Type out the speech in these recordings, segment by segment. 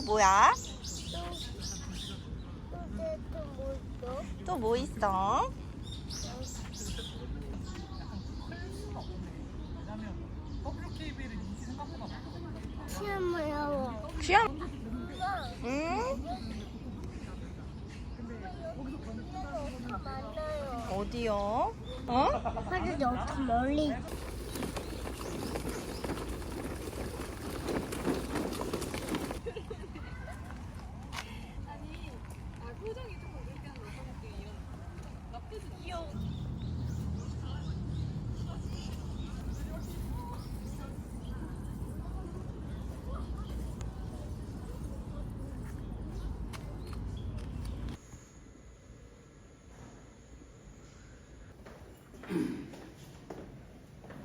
뭐야? 또또뭐 있어? 또뭐 있어? 시험? 응? 만나요. 어디요? 어? 화장이 엄청 멀리.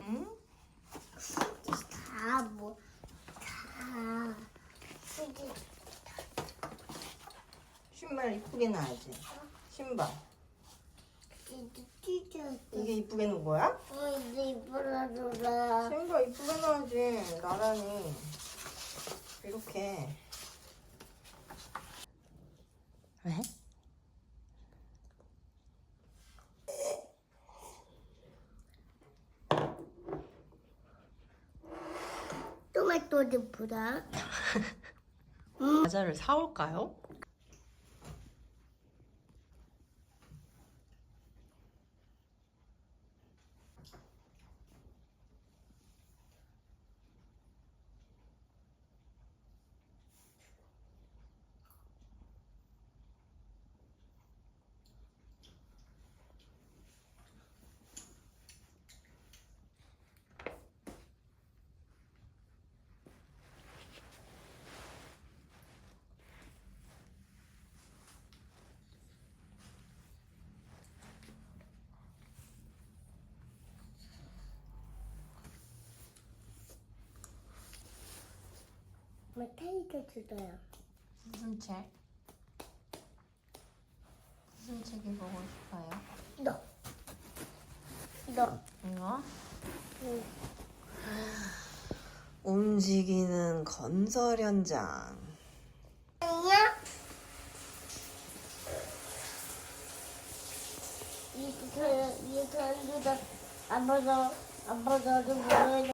응? 다 뭐, 다. 이게 신발 이쁘게 놔야지. 신발. 이게 이쁘게 놓은 거야? 어, 이제 이쁘다, 누나. 신발 이쁘게 놔야지. 나란히. 이렇게. 왜? 토마토도 이쁘다. 과자를 사올까요? 뭐 테이크 주세요. 무슨 책? 무슨 책이 보고 싶어요? 너. 너. 이거? 응. 움직이는 건설 현장. 아니야? 이 사람, 이 사람들은 아빠도, 아빠도 모르는